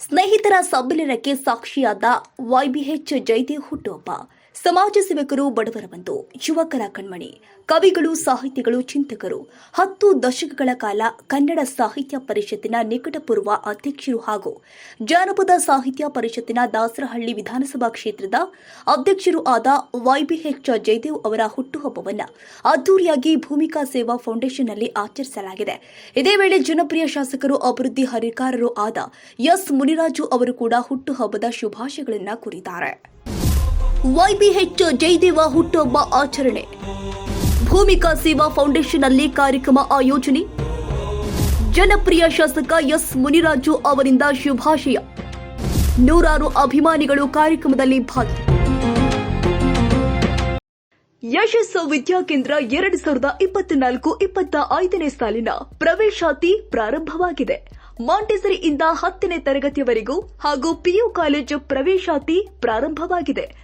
ಸ್ನೇಹಿತರ ಸಮ್ಮಿಲನಕ್ಕೆ ಸಾಕ್ಷಿಯಾದ ವೈಬಿಎಚ್ ಜಯದೇವ್ ಹುಟ್ಟುಹಬ್ಬ. ಸಮಾಜ ಸೇವಕರು ಬಡವರ ಬಂಧು ಯುವಕರ ಕಣ್ಮಣಿ. ಕವಿಗಳು, ಸಾಹಿತಿಗಳು, ಚಿಂತಕರು. ಹತ್ತು ದಶಕಗಳ ಕಾಲ ಕನ್ನಡ ಸಾಹಿತ್ಯ ಪರಿಷತ್ತಿನ ನಿಕಟಪೂರ್ವ ಅಧ್ಯಕ್ಷರು ಹಾಗೂ ಜಾನಪದ ಸಾಹಿತ್ಯ ಪರಿಷತ್ತಿನ ದಾಸರಹಳ್ಳಿ ವಿಧಾನಸಭಾ ಕ್ಷೇತ್ರದ ಅಧ್ಯಕ್ಷರು ಆದ ವೈಬಿಎಚ್ ಜಯದೇವ್ ಅವರ ಹುಟ್ಟುಹಬ್ಬವನ್ನು ಅದ್ದೂರಿಯಾಗಿ ಭೂಮಿಕಾ ಸೇವಾ ಫೌಂಡೇಶನ್ನಲ್ಲಿ ಆಚರಿಸಲಾಗಿದೆ. ಇದೇ ವೇಳೆ ಜನಪ್ರಿಯ ಶಾಸಕರು, ಅಭಿವೃದ್ಧಿ ಹರಿಕಾರರು ಆದ ಎಸ್ ಮುನಿರಾಜು ಅವರು ಕೂಡ ಹುಟ್ಟುಹಬ್ಬದ ಶುಭಾಶಯಗಳನ್ನು ಕೋರಿದ್ದಾರೆ. ವೈಬಿಎಚ್ ಜಯದೇವ ಹುಟ್ಟುಹಬ್ಬ ಆಚರಣೆ. ಭೂಮಿಕಾ ಸೇವಾ ಫೌಂಡೇಶನ್ನಲ್ಲಿ ಕಾರ್ಯಕ್ರಮ ಆಯೋಜನೆ. ಜನಪ್ರಿಯ ಶಾಸಕ ಎಸ್ ಮುನಿರಾಜು ಅವರಿಂದ ಶುಭಾಶಯ. ನೂರಾರು ಅಭಿಮಾನಿಗಳು ಕಾರ್ಯಕ್ರಮದಲ್ಲಿ ಭಾಗಿ. ಯಶಸ್ಸು ವಿದ್ಯಾಕೇಂದ್ರ ಎರಡು ಸಾವಿರದ ಇಪ್ಪತ್ನಾಲ್ಕು ಇಪ್ಪತ್ತ ಐದನೇ ಸಾಲಿನ ಪ್ರವೇಶಾತಿ ಪ್ರಾರಂಭವಾಗಿದೆ. ಮಾಂಟೆಸರಿಯಿಂದ ಹತ್ತನೇ ತರಗತಿಯವರೆಗೂ ಹಾಗೂ ಪಿಯು ಕಾಲೇಜು ಪ್ರವೇಶಾತಿ ಪ್ರಾರಂಭವಾಗಿದೆ.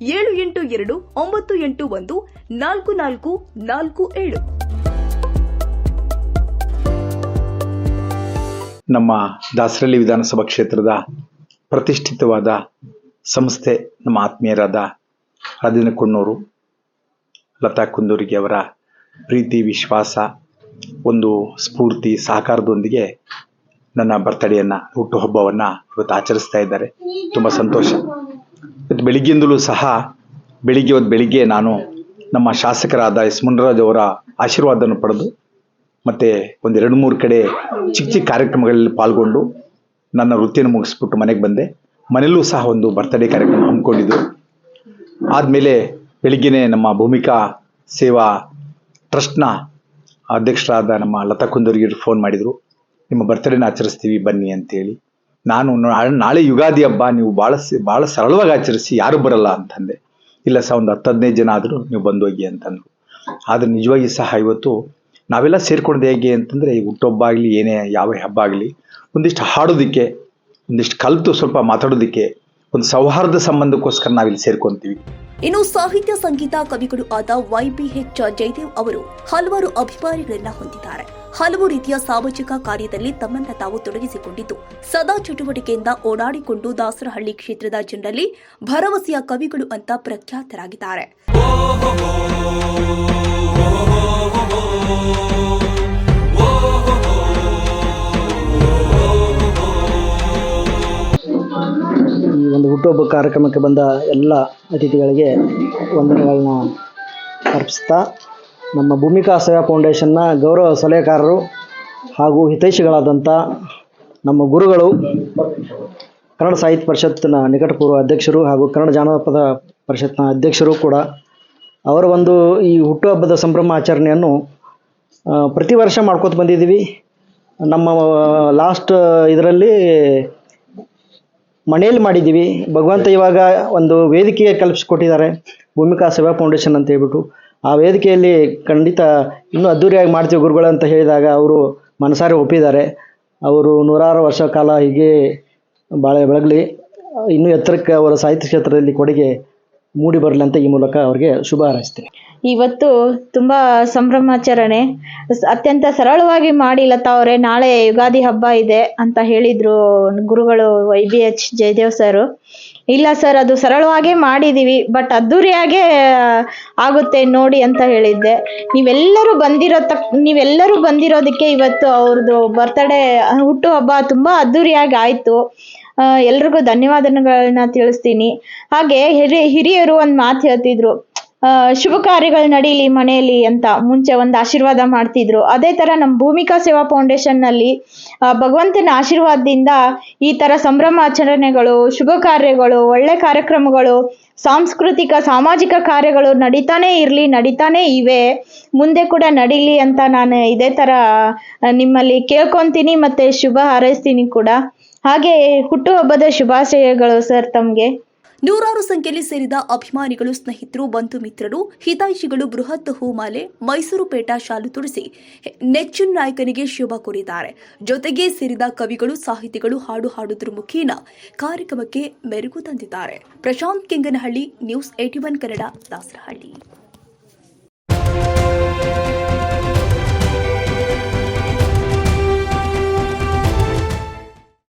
ಏಳು ಎಂಟು ಎರಡು ಒಂಬತ್ತು ಎಂಟು ಒಂದು, ನಾಲ್ಕು ನಾಲ್ಕು ನಾಲ್ಕು ಏಳು. ನಮ್ಮ ದಾಸರಳ್ಳಿ ವಿಧಾನಸಭಾ ಕ್ಷೇತ್ರದ ಪ್ರತಿಷ್ಠಿತವಾದ ಸಂಸ್ಥೆ, ನಮ್ಮ ಆತ್ಮೀಯರಾದ ರಾಜೇಂದ್ರ ಕೊಣ್ಣೂರು ಲತಾ ಕುಂದೂರಿಗೆ ಅವರ ಪ್ರೀತಿ, ವಿಶ್ವಾಸ, ಒಂದು ಸ್ಫೂರ್ತಿ, ಸಹಕಾರದೊಂದಿಗೆ ನನ್ನ ಬರ್ತಡೆಯನ್ನು, ಹುಟ್ಟುಹಬ್ಬವನ್ನು ಇವತ್ತು ಆಚರಿಸ್ತಾ ಇದ್ದಾರೆ. ತುಂಬ ಸಂತೋಷ. ಇವತ್ತು ಬೆಳಿಗ್ಗೆಯಿಂದಲೂ ಸಹ ಬೆಳಿಗ್ಗೆ ಇವತ್ತು ಬೆಳಿಗ್ಗೆ ನಾನು ನಮ್ಮ ಶಾಸಕರಾದ ಎಸ್ ಮುನರಾಜ್ ಅವರ ಆಶೀರ್ವಾದವನ್ನು ಪಡೆದು ಮತ್ತು ಒಂದೆರಡು ಮೂರು ಕಡೆ ಚಿಕ್ಕ ಚಿಕ್ಕ ಕಾರ್ಯಕ್ರಮಗಳಲ್ಲಿ ಪಾಲ್ಗೊಂಡು ನನ್ನ ವೃತ್ತಿಯನ್ನು ಮುಗಿಸ್ಬಿಟ್ಟು ಮನೆಗೆ ಬಂದೆ. ಮನೆಯಲ್ಲೂ ಸಹ ಒಂದು ಬರ್ತ್ಡೇ ಕಾರ್ಯಕ್ರಮ ಹಮ್ಮಿಕೊಂಡಿದ್ದು. ಆದಮೇಲೆ ಬೆಳಿಗ್ಗೆನೇ ನಮ್ಮ ಭೂಮಿಕಾ ಸೇವಾ ಟ್ರಸ್ಟ್ನ ಅಧ್ಯಕ್ಷರಾದ ನಮ್ಮ ಲತಾ ಕುಂದೂರಿಗೆ ಫೋನ್ ಮಾಡಿದರು. ನಿಮ್ಮ ಬರ್ತ್ಡೇನ ಆಚರಿಸ್ತೀವಿ ಬನ್ನಿ ಅಂತೇಳಿ. ನಾನು ನಾಳೆ ಯುಗಾದಿ ಹಬ್ಬ, ನೀವು ಭಾಳ ಭಾಳ ಸರಳವಾಗಿ ಆಚರಿಸಿ, ಯಾರು ಬರಲ್ಲ ಅಂತಂದೆ. ಇಲ್ಲ ಸಹ ಒಂದು ಹತ್ತು ಹದಿನೈದು ಜನ ಆದರೂ ನೀವು ಬಂದು ಹೋಗಿ ಅಂತಂದರು. ಆದರೆ ನಿಜವಾಗಿ ಸಹ ಇವತ್ತು ನಾವೆಲ್ಲ ಸೇರ್ಕೊಂಡು ಹೇಗೆ ಅಂತಂದರೆ, ಈ ಹುಟ್ಟುಹಬ್ಬ ಆಗಲಿ, ಏನೇ ಯಾವ ಹಬ್ಬ ಆಗಲಿ, ಒಂದಿಷ್ಟು ಹಾಡೋದಕ್ಕೆ, ಒಂದಿಷ್ಟು ಕಲಿತು ಸ್ವಲ್ಪ ಮಾತಾಡೋದಕ್ಕೆ, ಒಂದು ಸೌಹಾರ್ದ ಸಂಬಂಧಕ್ಕೋಸ್ಕರ ನಾವಿಲ್ಲಿ ಸೇರ್ಕೊಂತೀವಿ. ಇನ್ನು ಸಾಹಿತ್ಯ, ಸಂಗೀತ, ಕವಿಗಳು ಆದ ಹೆಚ್ ಜಯದೇವ್ ಅವರು ಹಲವಾರು ಅಭಿಮಾನಿಗಳನ್ನ ಹೊಂದಿದ್ದಾರೆ. ಹಲವು ರೀತಿಯ ಸಾಮಾಜಿಕ ಕಾರ್ಯದಲ್ಲಿ ತಮ್ಮನ್ನ ತಾವು ತೊಡಗಿಸಿಕೊಂಡಿದ್ದು, ಸದಾ ಚಟುವಟಿಕೆಯಿಂದ ಓಡಾಡಿಕೊಂಡು ದಾಸರಹಳ್ಳಿ ಕ್ಷೇತ್ರದ ಜನರಲ್ಲಿ ಭರವಸೆಯ ಕವಿಗಳು ಅಂತ ಪ್ರಖ್ಯಾತರಾಗಿದ್ದಾರೆ. ಈ ಒಂದು ಹುಟ್ಟುಹಬ್ಬ ಕಾರ್ಯಕ್ರಮಕ್ಕೆ ಬಂದ ಎಲ್ಲ ಅತಿಥಿಗಳಿಗೆ ವಂದನೆಗಳನ್ನ ಅರ್ಪಿಸ್ತಾ ನಮ್ಮ ಭೂಮಿಕಾ ಸೇವಾ ಫೌಂಡೇಶನ್ನ ಗೌರವ ಸಲಹೆಗಾರರು ಹಾಗೂ ಹಿತೈಷಿಗಳಾದಂಥ ನಮ್ಮ ಗುರುಗಳು ಕನ್ನಡ ಸಾಹಿತ್ಯ ಪರಿಷತ್ತಿನ ನಿಕಟಪೂರ್ವ ಅಧ್ಯಕ್ಷರು ಹಾಗೂ ಕನ್ನಡ ಜಾನಪದ ಪರಿಷತ್ನ ಅಧ್ಯಕ್ಷರು ಕೂಡ ಅವರ ಒಂದು ಈ ಹುಟ್ಟುಹಬ್ಬದ ಸಂಭ್ರಮ ಆಚರಣೆಯನ್ನು ಪ್ರತಿ ವರ್ಷ ಮಾಡ್ಕೋತ ಬಂದಿದ್ದೀವಿ. ನಮ್ಮ ಲಾಸ್ಟ್ ಇದರಲ್ಲಿ ಮನೆಯಲ್ಲಿ ಮಾಡಿದ್ದೀವಿ. ಭಗವಂತ ಇವಾಗ ಒಂದು ವೇದಿಕೆ ಕಲ್ಪಿಸಿಕೊಟ್ಟಿದ್ದಾರೆ ಭೂಮಿಕಾ ಸೇವಾ ಫೌಂಡೇಶನ್ ಅಂತ ಹೇಳ್ಬಿಟ್ಟು. ಆ ವೇದಿಕೆಯಲ್ಲಿ ಖಂಡಿತ ಇನ್ನೂ ಅದ್ಧೂರಿಯಾಗಿ ಮಾಡ್ತೀವಿ ಗುರುಗಳು ಅಂತ ಹೇಳಿದಾಗ ಅವರು ಮನಸಾರೆ ಒಪ್ಪಿದ್ದಾರೆ. ಅವರು ನೂರಾರು ವರ್ಷ ಕಾಲ ಹೀಗೆ ಬಾಳೆ ಬೆಳಗಲಿ, ಇನ್ನೂ ಎತ್ತರಕ್ಕೆ ಅವರ ಸಾಹಿತ್ಯ ಕ್ಷೇತ್ರದಲ್ಲಿ ಕೊಡುಗೆ ಮೂಡಿ ಬರಲಿ ಅಂತ ಈ ಮೂಲಕ ಅವರಿಗೆ ಶುಭ ಹಾರೈಸ್ತೀನಿ. ಇವತ್ತು ತುಂಬ ಸಂಭ್ರಮಾಚರಣೆ. ಅತ್ಯಂತ ಸರಳವಾಗಿ ಮಾಡಿ ಲತಾ ಅವರೇ, ನಾಳೆ ಯುಗಾದಿ ಹಬ್ಬ ಇದೆ ಅಂತ ಹೇಳಿದ್ರು ಗುರುಗಳು Y B H Jayadev sir. ಇಲ್ಲ ಸರ್, ಅದು ಸರಳವಾಗೇ ಮಾಡಿದ್ದೀವಿ ಬಟ್ ಅದ್ದೂರಿಯಾಗೇ ಆಗುತ್ತೆ ನೋಡಿ ಅಂತ ಹೇಳಿದ್ದೆ. ನೀವೆಲ್ಲರೂ ಬಂದಿರೋ ತಕ್, ನೀವೆಲ್ಲರೂ ಬಂದಿರೋದಕ್ಕೆ ಇವತ್ತು ಅವ್ರದ್ದು ಬರ್ತಡೇ ಹುಟ್ಟುಹಬ್ಬ ತುಂಬ ಅದ್ದೂರಿಯಾಗಿ ಆಯಿತು. ಎಲ್ರಿಗೂ ಧನ್ಯವಾದಗಳನ್ನ ತಿಳಿಸ್ತೀನಿ. ಹಾಗೆ ಹಿರಿ, ಹಿರಿಯರು ಒಂದು ಮಾತು ಹೇಳ್ತಿದ್ರು. ಆ, ಶುಭ ಕಾರ್ಯಗಳು ನಡೀಲಿ ಮನೆಯಲ್ಲಿ ಅಂತ ಮುಂಚೆ ಒಂದು ಆಶೀರ್ವಾದ ಮಾಡ್ತಿದ್ರು. ಅದೇ ತರ ನಮ್ಮ ಭೂಮಿಕಾ ಸೇವಾ ಫೌಂಡೇಶನ್ನಲ್ಲಿ ಭಗವಂತನ ಆಶೀರ್ವಾದದಿಂದ ಈ ತರ ಸಂಭ್ರಮಾಚರಣೆಗಳು ಶುಭ ಕಾರ್ಯಗಳು ಒಳ್ಳೆ ಕಾರ್ಯಕ್ರಮಗಳು ಸಾಂಸ್ಕೃತಿಕ ಸಾಮಾಜಿಕ ಕಾರ್ಯಗಳು ನಡೀತಾನೆ ಇರಲಿ ನಡೀತಾನೆ ಇವೆ ಮುಂದೆ ಕೂಡ ನಡೀಲಿ ಅಂತ ನಾನು ಇದೇ ತರ ನಿಮ್ಮಲ್ಲಿ ಕೇಳ್ಕೊಂತೀನಿ ಮತ್ತೆ ಶುಭ ಹಾರೈಸ್ತೀನಿ ಕೂಡ. ಹಾಗೆ ಹುಟ್ಟುಹಬ್ಬದ ಶುಭಾಶಯಗಳು ಸರ್ ತಮಗೆ. ನೂರಾರು ಸಂಖ್ಯೆಯಲ್ಲಿ ಸೇರಿದ ಅಭಿಮಾನಿಗಳು, ಸ್ನೇಹಿತರು ಬಂಧು ಮಿತ್ರರು ಹಿತೈಷಿಗಳು ಬೃಹತ್ ಹೂಮಾಲೆ, ಮೈಸೂರು ಪೇಟಾ ಶಾಲು ತುಡಿಸಿ ನೆಚ್ಚಿನ ನಾಯಕನಿಗೆ ಶುಭ ಕೋರಿದ್ದಾರೆ. ಜೊತೆಗೆ ಸೇರಿದ ಕವಿಗಳು, ಸಾಹಿತಿಗಳು ಹಾಡು ಹಾಡುವುದರ ಮುಖೇನ ಕಾರ್ಯಕ್ರಮಕ್ಕೆ ಮೆರುಗು ತಂದಿದ್ದಾರೆ. Prashanth Kenganahalli, news eighty one Kannada, Dasarahalli.